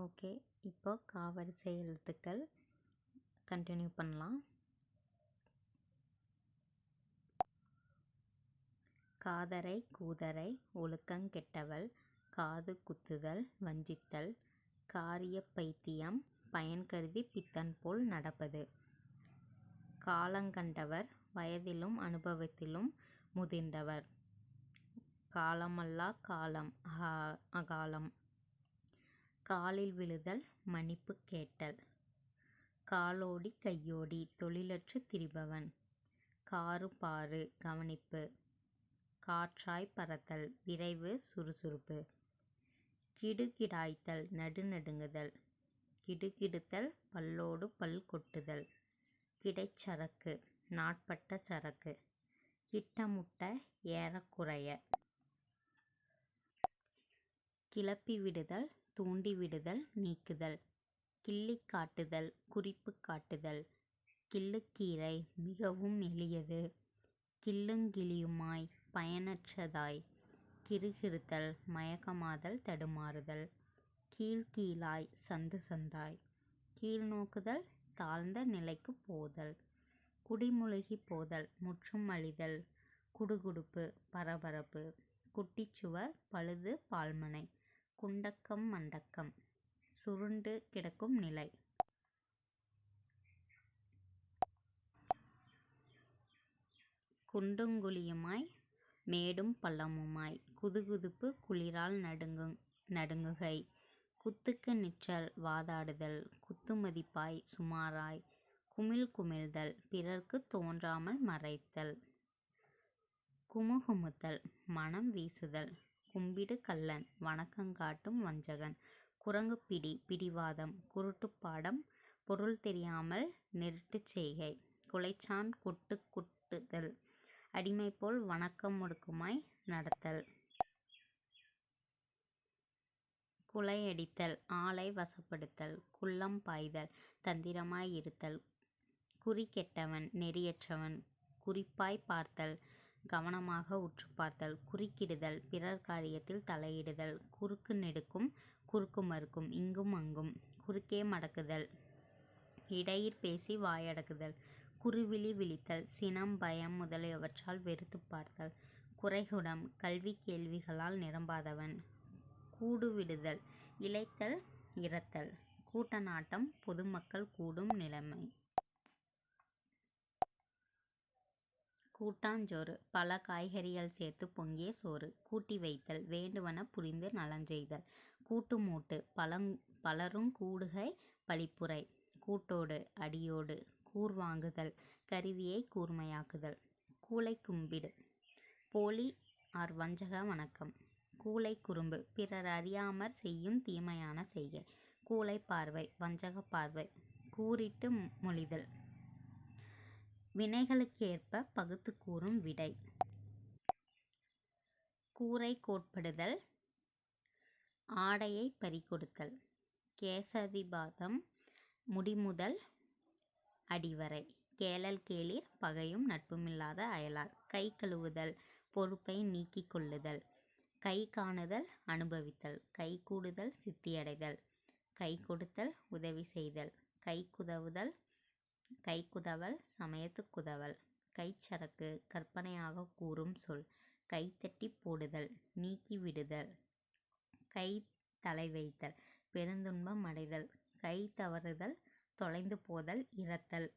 Okay இப்போ கா செயலத்துக்கள் எழுத்துக்கள் கண்டினியூ பண்ணலாம் காதரை கூதரை ஒழுக்கங் கெட்டவள் காது குத்துதல் வஞ்சித்தல் காரிய பைத்தியம் பயன் கருதி பித்தன் போல் நடப்பது. காலங்கண்டவர் வயதிலும் அனுபவத்திலும் முதிர்ந்தவர். காலமல்லா காலம் அகாலம். காலில் விழுதல் மன்னிப்பு கேட்டல். காலோடி கையோடி தொழிலற்று திரிபவன். காறு பாரு கவனிப்பு. காற்றாய் பறத்தல் விரைவு சுறுசுறுப்பு. கிடுகிடாய்த்தல் நடுநடுங்குதல். கிடுகிடுத்தல் பல்லோடு பல் கொட்டுதல். கிடைச்சரக்கு நாட்பட்ட சரக்கு. கிட்டமுட்ட ஏறக்குறைய. கிளப்பிவிடுதல் தூண்டிவிடுதல் நீக்குதல். கிள்ளிக் காட்டுதல் குறிப்பு காட்டுதல். கிள்ளுக்கீரை மிகவும் எளியது. கிள்ளுங்கிளியுமாய் பயனற்றதாய். கிறுகிறுத்தல் மயக்கமாதல் தடுமாறுதல். கீழ்கீழாய் சந்து சந்தாய். கீழ்நோக்குதல் தாழ்ந்த நிலைக்குப் போதல். குடிமுழுகிப் போதல் முற்றும் அழிதல். குடுகுடுப்பு பரபரப்பு. குட்டிச்சுவர் பழுது பால்மனை. குண்டக்கம் மண்டக்கம் சுருண்டு கிடக்கும் நிலை. குண்டுங்குழியுமாய் மேடும் பள்ளமுமாய். குதுகுதுப்பு குளிரால் நடுங்குகை. குத்துக்கு நிற்றல் வாதாடுதல். குத்துமதிப்பாய் சுமாராய். குமிழ் குமிழ்தல் பிறர்க்கு தோன்றாமல் மறைத்தல். குமுகுமுத்தல் மனம் வீசுதல். கும்பிடு கள்ளன் வணக்கங் காட்டும் வஞ்சகன். குரங்குப்பிடி பிடிவாதம். குருட்டுப்பாடம் பொருள் தெரியாமல் நெருட்டுச் செய்கை. குலைச்சான் கொட்டுக் குட்டுதல் அடிமைபோல் வணக்கம் முடுக்குமாய் நடத்தல். குலையடித்தல் ஆளை வசப்படுத்தல். குள்ளம் பாய்தல் தந்திரமாய் இருத்தல். குறிகெட்டவன் நெறியற்றவன். குறிப்பாய்ப் பார்த்தல் கவனமாக உற்றுப் பார்த்தல். குறுக்கிடுதல் பிறர் காரியத்தில் தலையிடுதல். குறுக்கு நெடுக்கும் குறுக்கு மறுக்கும் இங்கும் அங்கும். குறுக்கே மடக்குதல் இடையிற் பேசி வாயடக்குதல். குறுவிழி விழித்தல் சினம் பயம் முதலியவற்றால் வெறுத்துப் பார்த்தல். குறைகுடம் கல்விக் கேள்விகளால் நிரம்பாதவன். கூடுவிடுதல் இளைத்தல் இரத்தல். கூட்டநாட்டம் பொதுமக்கள் கூடும் நிலைமை. கூட்டாஞ்சோறு பல காய்கறிகள் சேர்த்து பொங்கிய சோறு. கூட்டி வைத்தல் வேண்டுவன புரிந்து நலஞ்செய்தல். கூட்டு மூட்டு பழங் பலருங் கூடுகை பழிப்புரை. கூட்டோடு அடியோடு கூர்வாங்குதல் கருவியைக் கூர்மையாக்குதல். கூழைக் கும்பிடு போலி ஆர் வஞ்சக வணக்கம். கூழைக் குறும்பு பிறர் அறியாமற் செய்யுந் தீமையான செய்கை. கூழைப் பார்வை வஞ்சகப் பார்வை. கூறிட்டு மொழிதல் வினைகளுக்கேற்ப பகுத்து கூறும் விடை. கூரை கோட்படுதல் ஆடையைப் பறிகொடுத்தல். கேசதிபாதம் முடிமுதல் அடிவரை. கேளல் கேளிர் பகையும் நட்புமில்லாத அயலார். கை கழுவுதல் பொறுப்பை நீக்கிக் கொள்ளுதல். கை காணுதல் அனுபவித்தல். கை கூடுதல் சித்தியடைதல். கை கொடுத்தல் உதவி செய்தல். கைக்குதவல் சமயத்துக்குதவல் கைச்சரக்கு கற்பனையாகக் கூறும் சொல். கைதட்டிப் போடுதல் நீக்கி விடுதல். தலை வைத்தல் பெருந்துன்பம் அடைதல். கைதவறுதல் தொலைந்து போதல் இரத்தல்.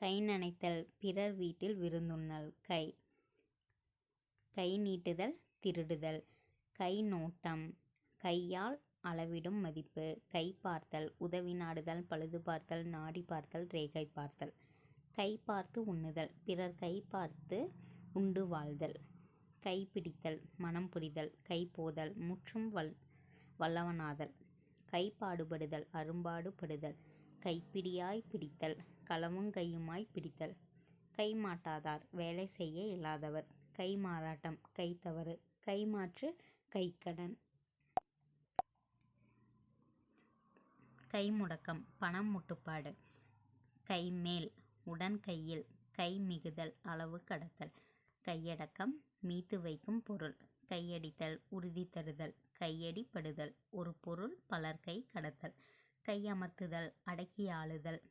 கைநனைத்தல் பிறர் வீட்டில் விருந்துண்ணல். கைநீட்டுதல் திருடுதல். கைநோட்டம் கையால் அளவிடும் மதிப்பு. கை பார்த்தல் உதவி நாடுதல் பழுது பார்த்தல் நாடி பார்த்தல் ரேகை பார்த்தல். கை பார்த்து உண்ணுதல் பிறர் கை பார்த்து உண்டு வாழ்தல். கைப்பிடித்தல் மனம் புரிதல். கை போதல் முற்றும் வல் வல்லவனாதல். கைப்பாடுபடுதல் அரும்பாடுபடுதல் கைப்பிடியாய் பிடித்தல் களமும் கையுமாய் பிடித்தல். கை மாட்டாதார் வேலை செய்ய இயலாதவர். தவறு கை மாற்று கைக்கடன். கை முடக்கம் பணம் முட்டுப்பாடு. கைம்மேல் உடன் கையில். கை மிகுதல் அளவு கடத்தல். கையடக்கம் மீத்து வைக்கும் பொருள். கையடித்தல் உறுதி தருதல். கையடிப்படுதல் ஒரு பொருள் பலர் கை கடத்தல். கையமர்த்துதல் அடக்கி ஆளுதல்.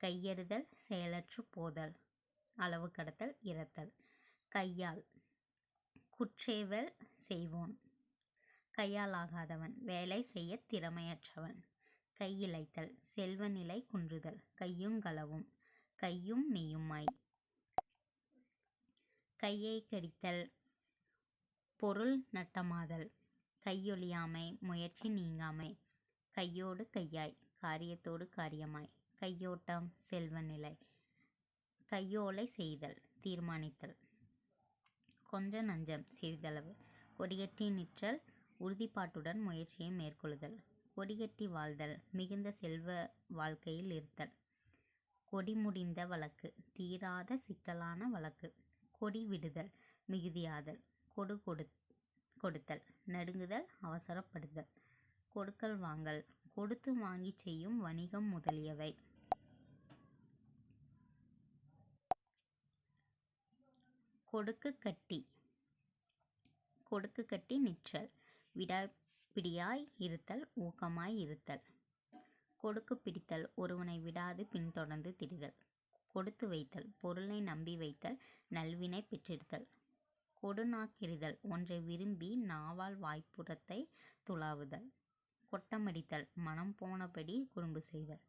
கையெடுதல் செயலற்று போதல். அளவு கடத்தல் இறத்தல் கையால் குற்றேவல் செய்வோன். கையாலாகாதவன் வேலை செய்ய திறமையற்றவன். கையிழைத்தல் செல்வ நிலை குன்றுதல் கையுங்களவும் கையும் மெய்யுமாய். கையை கடித்தல் பொருள் நட்டமாதல் கையொழியாமை முயற்சி நீங்காமை கையோடு கையாய் காரியத்தோடு காரியமாய். கையோட்டம் செல்வ நிலை கையோலை செய்தல் தீர்மானித்தல். கொஞ்ச நஞ்சம் சிறிதளவு கொடிகட்டி நிற்றல் உறுதிப்பாட்டுடன் முயற்சியை மேற்கொள்ளுதல். கொடிகட்டி வாழ்தல் மிகுந்த செல்வ வாழ்க்கையில் இருத்தல். கொடி முடிந்த வழக்கு தீராத சிக்கலான வழக்கு கொடி விடுதல் மிகுதியாதல் கொடு கொடு கொடுத்தல் நடுங்குதல் அவசரப்படுதல் கொடுக்கல் வாங்கல் கொடுத்து வாங்கி செய்யும் வணிகம் முதலியவை. கொடுக்கு கட்டி கொடுக்கு கட்டி நிற்றல் பிடியாய் இருத்தல் ஊக்கமாய் இருத்தல். கொடுக்கு பிடித்தல் ஒருவனை விடாது பின்தொடர்ந்து திரிதல். கொடுத்து வைத்தல் பொருளை நம்பி வைத்தல் நல்வினை பெற்றிருத்தல் கொடுநாக்கிரிதல் ஒன்றை விரும்பி நாவால் வாய்ப்புறத்தை துளாவுதல். கொட்டமடித்தல் மனம் போனபடி குறும்பு செய்தல்.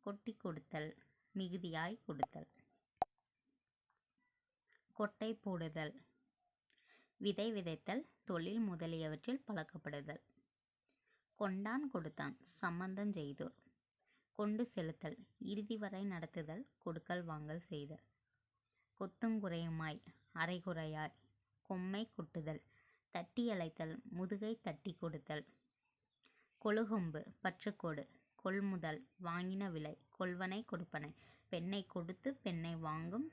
கொட்டி கொடுத்தல் மிகுதியாய் கொடுத்தல். கொட்டை போடுதல் விதை விதைத்தல் தொழில் முதலியவற்றில் பழக்கப்படுதல். கொண்டான் கொடுத்தான் சம்பந்தம் செய்தோர். கொண்டு செலுத்தல் இறுதி வரை நடத்துதல் கொடுக்கல் வாங்கல் செய்தல். கொத்துங்குறையுமாய் அரைகுறையாய் கொம்மை கொட்டுதல் தட்டி அழைத்தல் முதுகை தட்டி கொடுத்தல். கொழுகொம்பு பற்றுக்கோடு கொள்முதல் வாங்கின விலை கொள்வனை கொடுப்பனை பெண்ணை கொடுத்து பெண்ணை வாங்கும்